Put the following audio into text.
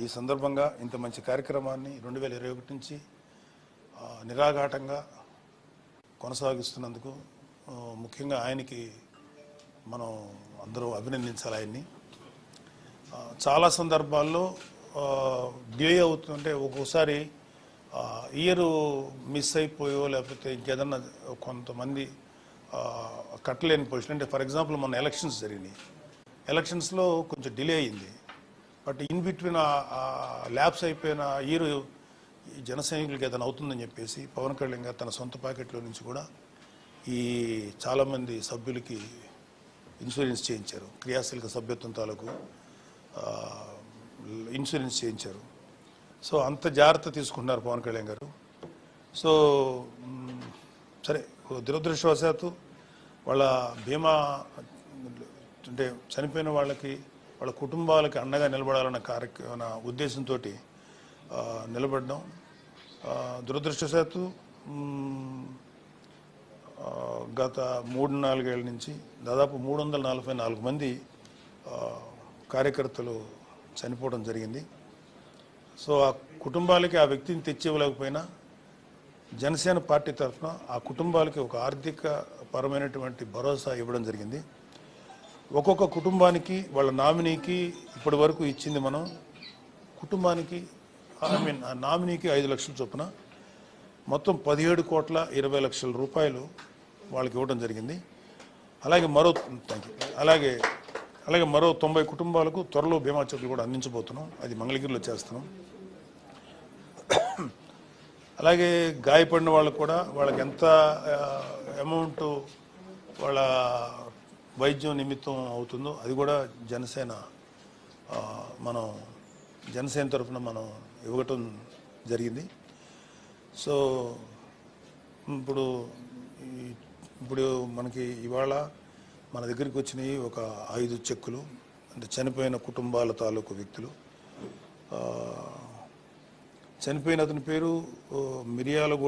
ఈ సందర్భంగా ఇంత మంచి కార్యక్రమాన్ని రెండు వేల ఇరవై ఒకటి నుంచి నిరాఘాటంగా కొనసాగిస్తున్నందుకు ముఖ్యంగా ఆయనకి మనం అందరూ అభినందించాలి ఆయన్ని. చాలా సందర్భాల్లో డిలే అవుతుంటే ఒక్కోసారి ఇయర్ మిస్ అయిపోయో లేకపోతే ఇంకేదన్నా కొంతమంది కట్టలేని పొజిషన్. అంటే ఫర్ ఎగ్జాంపుల్ మన ఎలక్షన్స్ జరిగినాయి. ఎలక్షన్స్లో కొంచెం డిలే అయింది బట్ ఇన్ బిట్వీన్ ల్యాబ్స్ అయిపోయిన ఇయర్ జన సైనికులకి ఏదైనా అవుతుందని చెప్పేసి పవన్ కళ్యాణ్ గారు తన సొంత ప్యాకెట్లో నుంచి కూడా ఈ చాలామంది సభ్యులకి ఇన్సూరెన్స్ చేయించారు. క్రియాశీలక సభ్యత్వం తాలూకు ఇన్సూరెన్స్ చేయించారు. సో అంత జాగ్రత్త తీసుకుంటున్నారు పవన్ కళ్యాణ్ గారు. సో సరే దురదృష్టవశాత్తు వాళ్ళ బీమా అంటే చనిపోయిన వాళ్ళకి వాళ్ళ కుటుంబాలకు అండగా నిలబడాలన్న కార్యక్రమ ఉద్దేశంతో నిలబడడం. దురదృష్టశాత్తు దురదృష్టవశాత్తు గత మూడు నాలుగేళ్ళ నుంచి దాదాపు మూడు వందల నలభై నాలుగు మంది కార్యకర్తలు చనిపోవడం జరిగింది. సో ఆ కుటుంబాలకి ఆ వ్యక్తిని తెచ్చివ్వలేకపోయినా జనసేన పార్టీ తరఫున ఆ కుటుంబాలకి ఒక ఆర్థిక పరమైనటువంటి భరోసా ఇవ్వడం జరిగింది. ఒక్కొక్క కుటుంబానికి వాళ్ళ నామినీకి ఇప్పటి వరకు ఇచ్చింది మనం కుటుంబానికి ఐ మీన్ ఆ నామినీకి ఐదు లక్షల చొప్పున మొత్తం పదిహేడు కోట్ల ఇరవై లక్షల రూపాయలు వాళ్ళకి ఇవ్వడం జరిగింది. అలాగే మరో థ్యాంక్ యూ అలాగే అలాగే మరో తొంభై కుటుంబాలకు త్వరలో బీమా చెట్లు కూడా అందించబోతున్నాం. అది మంగళగిరిలో చేస్తున్నాం. అలాగే గాయపడిన వాళ్ళకు కూడా వాళ్ళకి ఎంత అమౌంట్ వాళ్ళ వైద్యం నిమిత్తం అవుతుందో అది కూడా జనసేన మనం జనసేన తరఫున మనం ఇవ్వటం జరిగింది. సో ఇప్పుడు ఇప్పుడు మనకి ఇవాళ మన దగ్గరికి వచ్చినాయి ఒక ఐదు చెక్కులు అంటే చనిపోయిన కుటుంబాల తాలూకు వ్యక్తులు. చనిపోయిన అతని పేరు మిరియాల మిరియాలగూడ